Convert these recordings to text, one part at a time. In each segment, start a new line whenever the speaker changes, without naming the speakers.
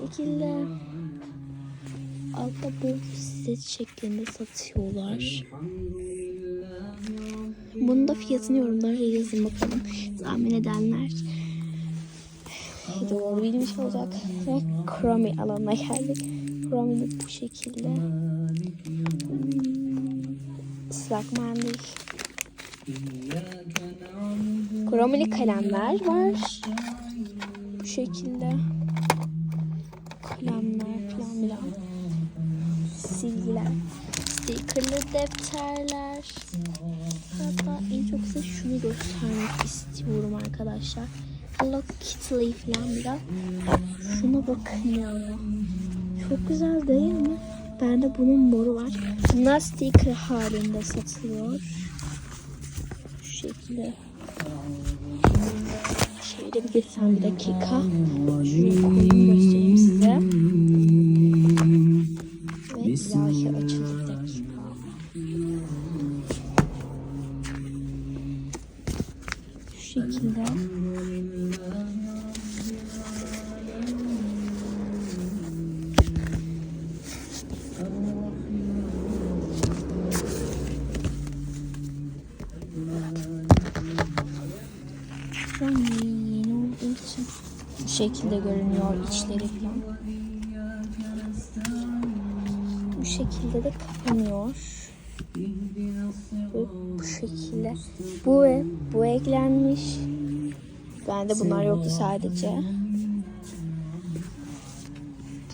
şekilde. Altta bu set şeklinde satıyorlar. Bunun da fiyatını yorumlara yazın bakalım. Tahmin edenler doğru bilmiş olacak. Ve Chromie alanına geldik. Chromie bu şekilde. Islak mendil. Chromie'li kalemler var. Bu şekilde. Silgiler. Stickerlı defterler. Hatta en çok size şunu göstermek istiyorum arkadaşlar. Hello Kitty falan biraz. Şuna bakın ya. Çok güzel değil mi? Bende bunun moru var. Bunlar sticker halinde satılıyor. Şu şekilde. Şöyle bir geçsem bir dakika. Şuraya koyayım şekilde. Şu yeni olduğu için şekilde görünüyor içleri falan. Bu şekilde de kapanıyor. Ve bu şekilde. Bu ve bu eklenmiş. Bende bunlar yoktu sadece.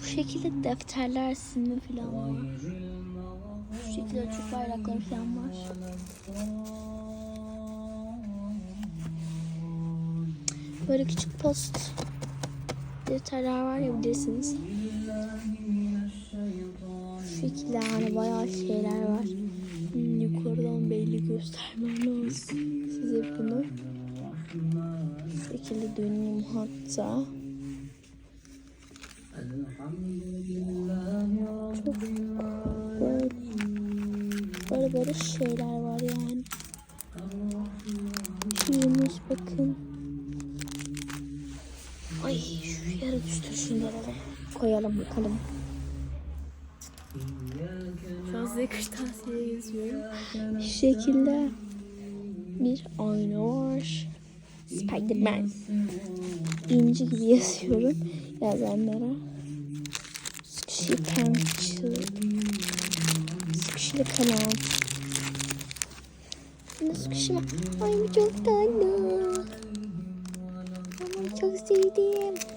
Bu şekilde defterler simli falan var. Bu şekilde Türk bayrakları falan var. Böyle küçük post defterler var ya bilirsiniz. Şekilde yani bayağı şeyler var. Hmm, yukarıdan belli göstermem lazım size bunu. Şu şekilde döneyim hatta. Çok böyle, böyle böyle şeyler var yani. Şuymuş bakın. Ay şu yere düştü şunları koyalım bakalım. Fazla kırtasiye yazıyorum. Şu şekilde bir ayna var. Spiderman. İnci gibi yazıyorum yazanlara. Sıkışı pençe. Sıkışlı kalem. Bunda sıkışı var. Ay çok tatlı. Ama çok sevdim.